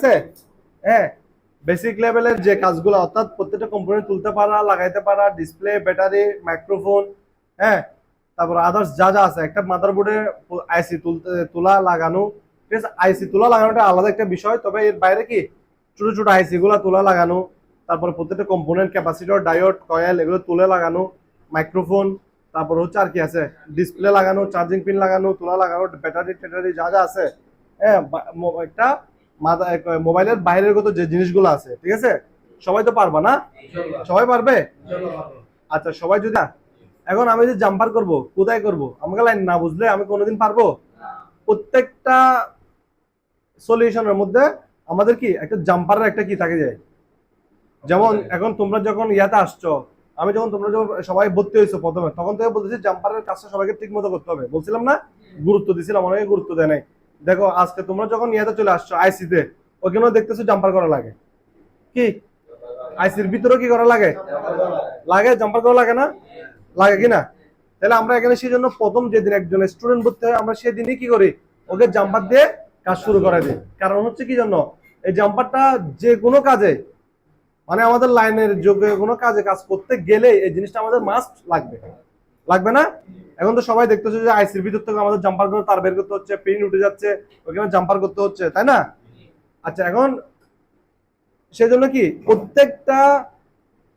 আছে? হ্যাঁ বেসিক লেভেলের যে কাজগুলো, অর্থাৎ প্রত্যেকটা কম্পোনেন্ট তুলতে পারা, লাগাইতে পারা ডিসপ্লে ব্যাটারি মাইক্রোফোন হ্যাঁ তারপর আদার্স যা যা আছে, একটা মাদারবোর্ডে আইসি তুলতে, তোলা, লাগানো, ঠিক আছে? আইসি তোলা, লাগানোটা আলাদা একটা বিষয়, তবে এর বাইরে কি? ছোট ছোট আইসি গুলা তোলা, লাগানো, তারপর প্রত্যেকটা কম্পোনেন্ট ক্যাপাসিটর ডায়োড কয়েল এগুলো তুলে লাগানো মাইক্রোফোন তারপর হচ্ছে আর কি আছে? ডিসপ্লে লাগানো চার্জিং পিন লাগানো, তোলা, লাগানো ব্যাটারি ট্যাটারি যা যা আছে হ্যাঁ একটা মোবাইলের বাইরের কত যে জিনিসগুলো আছে ঠিক আছে? সবাই তো পারবা না? সবাই পারবে? আচ্ছা সবাই যদি এখন আমি যদি জাম্পার করব কোথায় করব? আমাকে লাইন না বুঝলে আমি কোনোদিন পারব? প্রত্যেকটা সলিউশনের মধ্যে আমাদের কি একটা জাম্পারের একটা কি থাকে যায়? যেমন এখন তোমরা যখন ইয়াতে আসছো আমি যখন তোমরা যখন সবাই ভর্তি হয়েছো প্রথমে তখন থেকে বলতেছি জাম্পারের কাজটা সবাইকে ঠিক মতো করতে হবে। বলছিলাম না? গুরুত্ব দিছিলাম অনেকে গুরুত্ব দেয় নাই। দেখো, আজকে তোমরা যখন ইয়াতে চলে আসছো আইসিতে ওখানেও দেখতেছো জাম্পার করা লাগে। কি? আইসির ভিতরেও কি করা লাগে? লাগে? জাম্পার করা লাগে না? লাগে কি না? তাহলে আমরা এখানে সেই জন্য প্রথম যেদিন একজন স্টুডেন্ট ভর্তি হয়, আমরা সেদিনই কি করি? ওকে জাম্পার দিয়ে কাজ শুরু করে দিই। কারণ হচ্ছে কি জন্য? এই জাম্পারটা যে কোনো কাজে মানে আমাদের লাইনের যোগে কোনো কাজে কাজ করতে গেলে এই জিনিসটা আমাদের মাস্ট লাগবে। লাগবে না? এখন তো সবাই দেখতেছে যে আইসির ভিতর থেকে আমাদের জাম্পার করে তার বের করতে হচ্ছে পিন উঠে যাচ্ছে, ওখানে জাম্পার করতে হচ্ছে, তাই না? আচ্ছা এখন সেই জন্য কি প্রত্যেকটা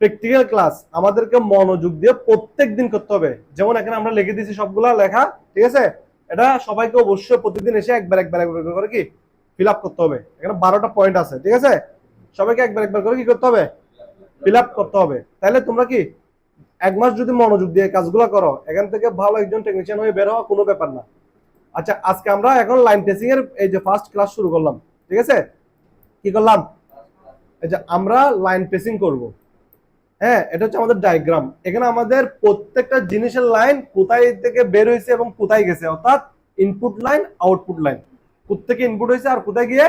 প্র্যাকটিক্যাল ক্লাস আমাদেরকে মনোযোগ দিয়ে প্রত্যেক দিন করতে হবে। যেমন এখানে আমরা লিখে দিয়েছি সবগুলা লেখা, ঠিক আছে? এটা সবাইকে অবশ্যই প্রতিদিন এসে একবার একবার একবার করে কি ফিল আপ করতে হবে। এখানে বারোটা পয়েন্ট আছে, ঠিক আছে? সবাইকে একবার একবার করে কি করতে হবে? ফিল আপ করতে হবে। তাহলে তোমরা কি এক মাস যদি মনোযোগ দিয়ে কাজগুলো করো, এখান থেকে ভালো একজন টেকনিশিয়ান হয়ে বের হওয়া কোনো ব্যাপার না। আচ্ছা আজকে আমরা এখন লাইন টেস্টিং এর এই যে ফার্স্ট ক্লাস শুরু করলাম, ঠিক আছে? কি করলাম? এই যে আমরা লাইন টেস্টিং করব। হ্যাঁ এটা হচ্ছে আমাদের ডায়াগ্রাম এখানে আমাদের প্রত্যেকটা জিনিসের লাইন কোথায় থেকে বের হয়েছে এবং কোথায় গেছে, অর্থাৎ ইনপুট লাইন আউটপুট লাইন কোথেকে ইনপুট হয়েছে আর কোথায় গিয়ে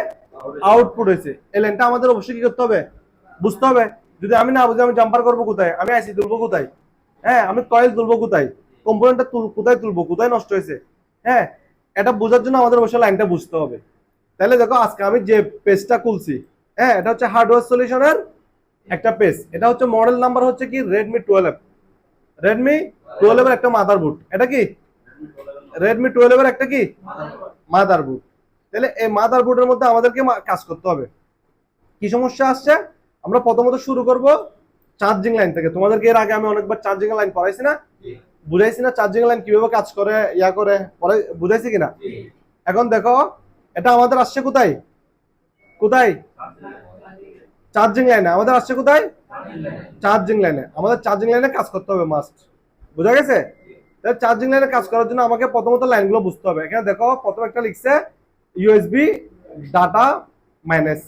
আউটপুট হয়েছে। এই লাইনটা আমাদের অবশ্যই কি করতে হবে? বুঝতে হবে। যদি আমি না বুঝি, আমি জাম্পার করব কোথায়? আমি আইসি তুলবো কোথায়? হ্যাঁ আমি কয়েল তুলবো কোথায়? কম্পোনেন্টটা তুল, কোথায় তুলবো? কোথায় নষ্ট হয়েছে? হ্যাঁ এটা বোঝার জন্য আমাদের অবশ্যই লাইনটা বুঝতে হবে। তাহলে দেখো, আজকে আমি যে পেজটা খুলছি হ্যাঁ এটা হচ্ছে হার্ডওয়্যার সলিউশনের একটা পেজ এটা হচ্ছে মডেল নাম্বার হচ্ছে কি? রেডমি টুয়েলভ রেডমি টুয়েলভ এর একটা মাদারবোর্ড এটা কি? রেডমি টুয়েলভ এর একটা কি? মাদারবোর্ড তাহলে এই মাদারবোর্ডের মধ্যে আমাদেরকে কাজ করতে হবে। কি সমস্যা আসছে? আমরা প্রথমত শুরু করব চার্জিং লাইন থেকে। তোমাদেরকে এর আগে আমি অনেকবার চার্জিং লাইন পড়াইছি না? বুঝাইছি না চার্জিং লাইন কীভাবে কাজ করে ইয়া করে বুঝাইছি কিনা? এখন দেখো এটা আমাদের আসছে কোথায়? কোথায়? চার্জিং লাইনে আমাদের আসছে কোথায়? চার্জিং লাইনে আমাদের চার্জিং লাইনে কাজ করতে হবে মাস্ট বুঝা গেছে? তাহলে চার্জিং লাইনে কাজ করার জন্য আমাকে প্রথমত লাইনগুলো বুঝতে হবে। এখানে দেখো প্রথম একটা লিখছে USB data minus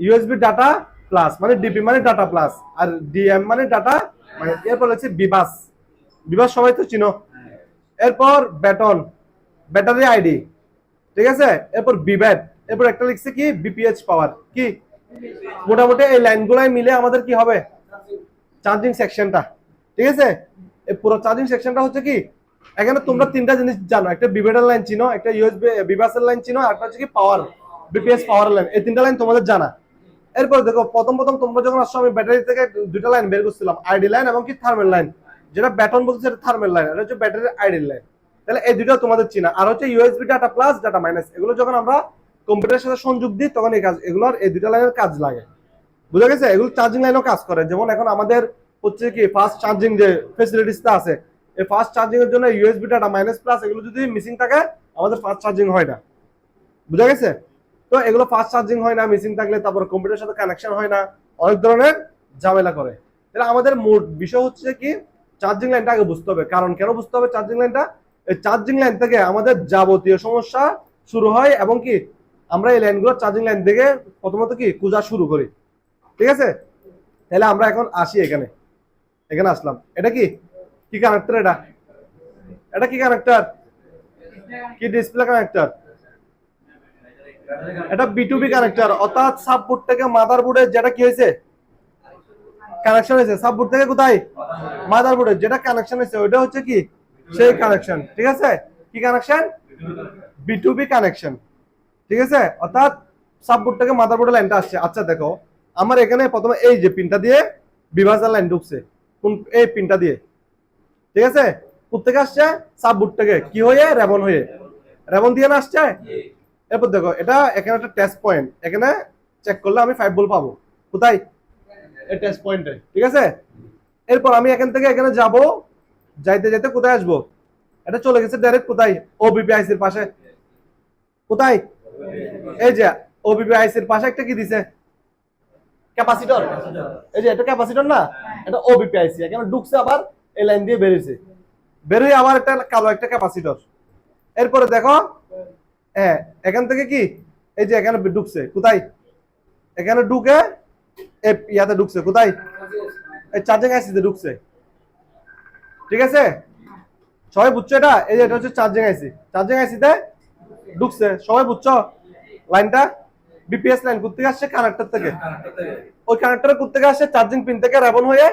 USB data plus মানে ডিপি মানে ডাটা প্লাস আর ডিএম মানে ডাটা মানে এরপর হচ্ছে বিবাস বিবাস সবাই তো চিনো। এরপর ব্যাটন ব্যাটারি আইডি ঠিক আছে? এরপর বিব্যাট এরপর একটা লিখছে কি? বিপিএইচ পাওয়ার কি? মোটামুটি এই লাইনগুলাই মিলে আমাদের কি হবে? চার্জিং সেকশনটা ঠিক আছে? এই পুরো চার্জিং সেকশনটা হচ্ছে কি? এখানে তোমরা তিনটা জিনিস জানো, একটা বিবেটার লাইন চিনো, একটা ইউএসবি বিবাসের লাইন চিনো, আর একটা হচ্ছে কি পাওয়ার বিপিএস পাওয়ার লাইন এই তিনটা লাইন তোমাদের জানা। এরপর দেখো, প্রথম প্রথম তোমরা যখন আসছো, আমি ব্যাটারি থেকে দুইটা লাইন বের করছিলাম আইডি লাইন এবং কি থার্মেল লাইন যেটা ব্যাটন বলছে সেটা থার্মেল লাইন এটা হচ্ছে ব্যাটারির আইডি লাইন তাহলে এই দুইটা তোমাদের চিনা। আর হচ্ছে USB data plus data minus এগুলো যখন আমরা কম্পিউটারের সাথে সংযোগ দিই, তখন এই কাজ এগুলোর এই দুইটা লাইনের কাজ লাগে। বুঝা গেছে? এগুলো চার্জিং লাইনও কাজ করে। যেমন এখন আমাদের হচ্ছে কি ফাস্ট চার্জিং যে ফেসিলিটিসটা আছে, এই ফাস্ট চার্জিং এর জন্য ইউএসবি ডাটা মাইনাস প্লাস এগুলো যদি মিসিং থাকে, আমাদের ফাস্ট চার্জিং হয় না। বুঝা গেছে? তো এগুলো ফাস্ট চার্জিং হয় না মিসিং থাকলে তারপর কম্পিউটারের সাথে কানেকশন হয় না, অনেক ধরনের ঝামেলা করে। তাহলে আমাদের মোট বিষয় হচ্ছে কি চার্জিং লাইনটা আগে বুঝতে হবে। কারণ কেন বুঝতে হবে চার্জিং লাইনটা এই চার্জিং লাইন থেকে আমাদের যাবতীয় সমস্যা শুরু হয় এবং কি, আমরা এই লাইনগুলো চার্জিং লাইন থেকে প্রথমত কি, খোঁজা শুরু করি। ঠিক আছে? তাহলে আমরা এখন আসি এখানে। এখানে আসলাম। এটা কি? কি কানেক্টর এটা? এটা কি কানেক্টর কি ডিসপ্লে কানেক্টর এটা বিটুবি কানেক্টর অর্থাৎ সাববোর্ড থেকে মাদারবোর্ডে যেটা কি হয়েছে? কানেকশন হয়েছে। সাববোর্ড থেকে কোথায়? মাদারবোর্ডে যেটা কানেকশন হয়েছে, ওইটা হচ্ছে কি? সেই কানেকশন ঠিক আছে? কি কানেকশন বিটুবি কানেকশন ঠিক আছে? অর্থাৎ সাববোর্ড থেকে মাদারবোর্ডের লাইনটা আসছে। আচ্ছা দেখো, আমার এখানে প্রথমে এই যে পিনটা দিয়ে বিভাজার লাইন ঢুকছে, কোন, এই পিনটা দিয়ে, ঠিক আছে? কোথেকে আসছে? সাববোর্ড থেকে। কি হয়ে? রেবন হয়ে। রেবন দিয়ে না আসছে? এরপর দেখো এটা এখানে একটা টেস্ট পয়েন্ট এখানে চেক করলে আমি ফাইভ বল পাবো। কোথায়? এই টেস্ট পয়েন্টে ঠিক আছে? এরপর আমি এখান থেকে এখানে যাব। যাইতে যাইতে কোথায় আসব? এটা চলে গেছে ডাইরেক্ট কোথায়? ওবিপিআইসির পাশে। কোথায়? এই যে ওবিপিআইসির পাশে একটা কি দিছে? ক্যাপাসিটর এই যে এটা ক্যাপাসিটর না? এটা ওবিপিআইসি এখানে ঢুকছে আবার এই লাইন দিয়ে বেরিয়েছে। বেরোয় আবার একটা কালো একটা ক্যাপাসিটর এরপরে দেখো হ্যাঁ এখান থেকে কি? এই যে এখানে ঢুকছে, কোথায়? এখানে ঢুকে ইয়াতে ঢুকছে, কোথায়? এই চার্জিং আইসিতে ঢুকছে। ঠিক আছে? সবাই বুঝছ এটা? এই যে এটা হচ্ছে চার্জিং আইসি চার্জিং আইসিতে ঢুকছে। সবাই বুঝছ লাইনটা? বিপিএস লাইন কোথেকে আসছে? কানেক্টর থেকে। ওই কানেক্টর কোথেকে আসছে? চার্জিং পিন থেকে রেবন হয়ে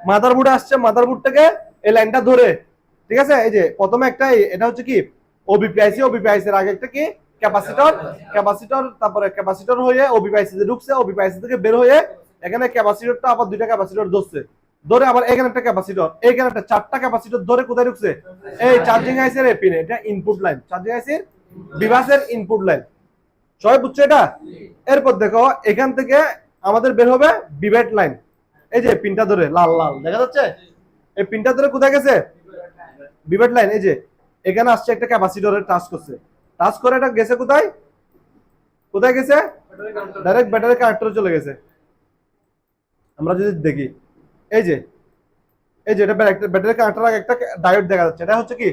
মাদারবোর্ডে আসছে মাদারবোর্ড থেকে এই লাইনটা ধরে। ঠিক আছে? এই যে প্রথমে একটা এটা হচ্ছে কি? ওবিপিআইসি ওবিপিআইসি এর আগে একটা কি? ক্যাপাসিটর ক্যাপাসিটর তারপরে ক্যাপাসিটর হয়ে ওবিপিআইসি তে ঢুকছে ওবিপিআইসি থেকে বের হয়ে এখানে ক্যাপাসিটরটা আবার দুইটা ক্যাপাসিটর ধরছে। ধরে আবার এখানে একটা ক্যাপাসিটর এইখানে একটা চারটা ক্যাপাসিটর ধরে কোথায় ঢুকছে? এই চার্জিং আইসি এর পিনে এটা ইনপুট লাইন চার্জিং আইসির বিভাসের ইনপুট লাইন সবাই বুঝছ এটা? এরপর দেখো, এখান থেকে আমাদের বের হবে বিভেট লাইন এই যে পিনটা ধরে, লাল লাল, দেখা যাচ্ছে? এই পিনটা ধরে কোথায় গেছে? বিভেট লাইন এই যে এখানে আসছে একটা ক্যাপাসিটরের টাচ করছে। টাচ করে এটা গেছে কোথায়? কোথায় গেছে? ডাইরেক্ট ব্যাটারি কানেক্টরে চলে গেছে। আমরা যদি দেখি এই যে এই যে এটা ব্যাটারি কানেক্টর আগে একটা ডায়োড দেখা যাচ্ছে। এটা হচ্ছে কি?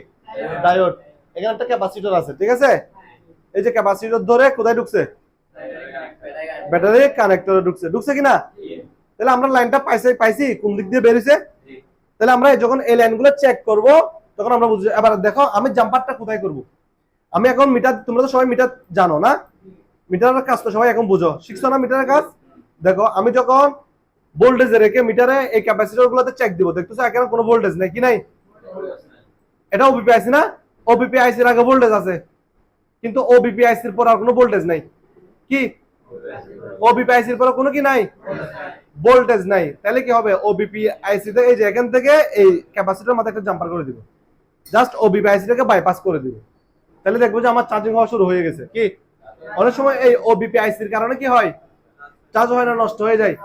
ডায়োড এখানে একটা ক্যাপাসিটর আছে ঠিক আছে? এই যে ক্যাপাসিটর ধরে কোথায় ঢুকছে? ব্যাটারি কানেক্টরে ঢুকছে। ঢুকছে কিনা? তাহলে আমরা লাইনটা পাইছি পাইছি কোন দিক দিয়ে বেরিয়েছে? তাহলে আমরা যখন এই লাইনগুলো চেক করব তখন আমরা বুঝব এবার দেখো, আমি জাম্পারটা কোথায় করব? আমি এখন মিটার তোমরা তো সবাই মিটার জানো না? মিটারের কাজ তো সবাই এখন বুঝো। শিখছো না মিটারের কাজ? দেখো, আমি যখন ভোল্টেজে রেখে মিটারে এই ক্যাপাসিটর গুলোতে চেক দিব, দেখতেছো এখানে কোনো ভোল্টেজ নেই, কি নাই? এটা ওবিপিআইসি না? ওবিপিআইসির আগে ভোল্টেজ আছে। কিন্তু ওবিপিআইসির পর আর কোনো ভোল্টেজ নাই। কি? ওবিপিআইসির পর কোনো কি নাই? ভোল্টেজ নাই। তাহলে কি হবে? ওবিপি আইসি তে এই যে এখান থেকে এই ক্যাপাসিটর মাথায় একটা জাম্পার করে দিব। জাস্ট ও আইসি টাকে বাইপাস করে দিব। তাহলে দেখব যে আমার চার্জিং হওয়া শুরু হয়ে গেছে। কি? অনেক সময় এই ওবিপি আইসির কারণে কি হয়? চার্জ হয় না, নষ্ট হয়ে যায়।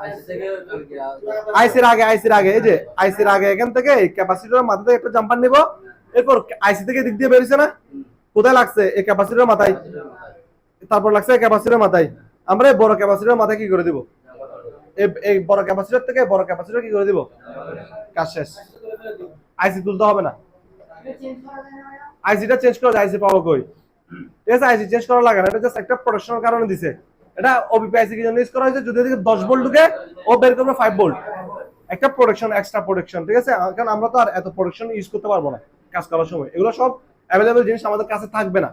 আইসির আগে আইসির আগে, এই যে আইসির আগে, এখান থেকে মাথা থেকে একটা জাম্পার নিব। এরপর আইসি থেকে দিক দিয়ে বেরিয়েছে না? কোথায় লাগছে এই ক্যাপাসিটর মাথায়? তারপর লাগছে ক্যাপাসিটর মাথায়। আমরা বড় ক্যাপাসিটর মাথায় কি করে দিব? এই বড় ক্যাপাসিটর থেকে বড় ক্যাপাসিটর কি করে দিব? কাজ শেষ। আইসি তুলতে হবে না। আইসিটা চেঞ্জ করে আইসি পাবো কই? ঠিক আছে আইসি চেঞ্জ করা লাগে না এটা জাস্ট একটা প্রোডাকশনের কারণে দিছে। এটা ওবিপি আইসি কি জন্য ইউজ করা হয়েছে যদি এদিকে 10 ভোল্ট ঢুকে ও বের করবে 5 ভোল্ট একটা প্রোডাকশন এক্সট্রা প্রোডাকশন ঠিক আছে? কারণ আমরা তো আর এত প্রোডাকশন ইউজ করতে পারব না কাজ করার সময়। এগুলো সব অ্যাভেলেবল জিনিস আমাদের কাছে থাকবে না।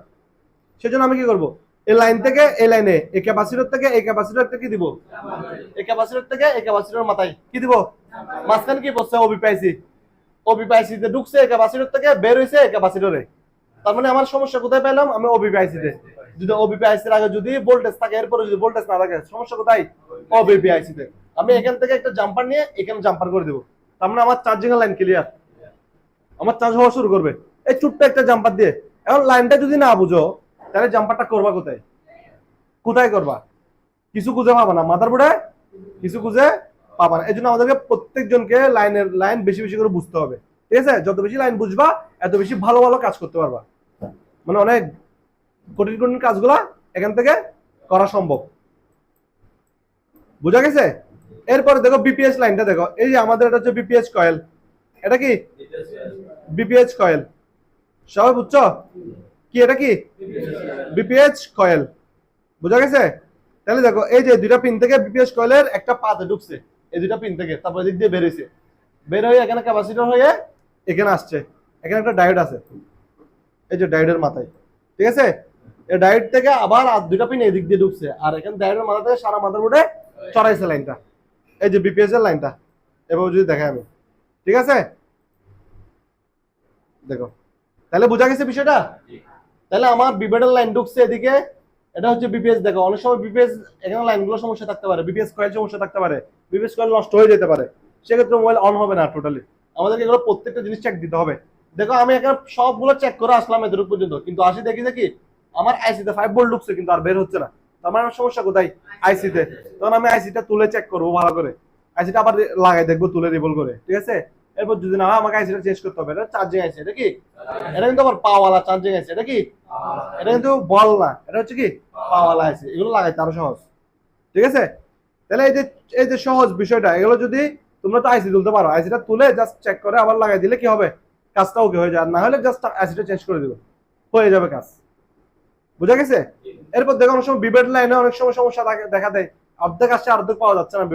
সেজন্য আমি কি করব? এই লাইন থেকে এই লাইনে এই ক্যাপাসিটর থেকে এই ক্যাপাসিটর থেকে কি দিব? এই ক্যাপাসিটর থেকে এই ক্যাপাসিটর মাথায়। কি দিব? মাঝখানে কি বসছে ওবিপিআইসি তে ঢুকছে এই ক্যাপাসিটর থেকে বের হইছে এই ক্যাপাসিটরে তার মানে আমার সমস্যা কোথায় পেলাম আমি ওবিপিআইসি তে যদি আগে যদি ভোল্টেজ থাকে, এরপরে যদি ভোল্টেজ না থাকে, সমস্যা কোথায়? আমি এখান থেকে একটা জাম্পার নিয়ে এখানে জাম্পার করে দিব। তার মানে আমার চার্জিং লাইন ক্লিয়ার আমার চার্জ হওয়া শুরু করবে। এই ছোট্ট একটা জাম্পার দিয়ে। এখন লাইনটা যদি না বুঝো, তাহলে জাম্পারটা করবা কোথায়? কোথায় করবা? কিছু খুঁজে পাবা না। মাদারবোর্ডে? কিছু খুঁজে পাবা না। এই জন্য আমাদেরকে প্রত্যেকজনকে লাইনের, লাইন বেশি বেশি করে বুঝতে হবে। ঠিক আছে? যত বেশি লাইন বুঝবা, এত বেশি ভালো ভালো কাজ করতে পারবা। মানে অনেক কঠিন কঠিন কাজগুলা এখান থেকে করা সম্ভব। বুঝা গেছে? এরপরে দেখো বিপিএস লাইনটা দেখো। এই যে আমাদের এটা হচ্ছে বিপিএস কয়েল এটা কি? বিপিএস কয়েল সবাই বুঝছ? কি এটা কি? বিপিএস কয়েল বুঝা গেছে? তাহলে দেখো, এই যে দুইটা পিন থেকে বিপিএস কয়েলের একটা পাতে ঢুকছে। এই দুটা পিন থেকে তারপর দিক দিয়ে বেরিয়েছে বের হয়ে এখানে ক্যাপাসিটর হয়ে এখানে আসছে। এখানে একটা ডায়োড আছে। এই যে ডায়োডের মাথায়। ঠিক আছে? এই ডায়োড থেকে আবার আর দুইটা পিন এদিক দিয়ে ঢুকছে। আর এখানে ডায়োডের মাথা থেকে সারা মাথার মাদারবোর্ডে চড়াইছে লাইনটা এই যে বিপিএস এর লাইনটা এভাবে যদি দেখাই আমি। ঠিক আছে? দেখো। তাহলে বোঝা গেছে বিষয়টা? তাহলে আমার বিবেডের লাইন ঢুকছে এদিকে। এটা হচ্ছে বিপিএস দেখো, অনেক সময় বিপিএস এখানে লাইনগুলো সমস্যা থাকতে পারে বিপিএস কয়েল সমস্যা থাকতে পারে বিপিএস কয়েল নষ্ট হয়ে যেতে পারে। সেক্ষেত্রে মোবাইল অন হবে না টোটালি আমাদেরকে এগুলো প্রত্যেকটা জিনিস চেক দিতে হবে। দেখো, আমি এখানে সবগুলো চেক করে আসলাম এদের পর্যন্ত, কিন্তু আসি দেখি দেখি আমার আইসিতে ফাইভ ভোল্ট ঢুকছে, কিন্তু আর বের হচ্ছে না। তো আমার সমস্যা কোথায়? আইসিতে তখন আমি আইসিটা তুলে চেক করব ভালো করে। আইসিটা আবার লাগাই দেখব, তুলে রিবল করে। ঠিক আছে? এরপর যদি না হয় আমাকে আইসিটা চেঞ্জ করতে হবে। এটা চার্জিং আইসি, এটা কি? এটা কিন্তু আবার পাওয়ালা চার্জিং আইসি, এটা কি? এটা কিন্তু বল না, এটা হচ্ছে কি? পাওয়ালা আইসি, এগুলো লাগাইতে আরও সহজ। ঠিক আছে? তাহলে এই যে এই যে সহজ বিষয়টা, এগুলো যদি তোমরা তো আইসি তুলতে পারো, আইসিটা তুলে জাস্ট চেক করে আবার লাগাই দিলে কি হবে? কাজটা ওকে হয়ে যায় না হলে জাস্ট আইসিটা চেঞ্জ করে দিবে হয়ে যাবে কাজ। বুঝা গেছে? এরপর দেখো অনেক সময় বিবেট লাইনে অনেক সময় সমস্যা দেখা- দেয়। অর্ধেক আসছে, অর্ধেক পাওয়া যাচ্ছে না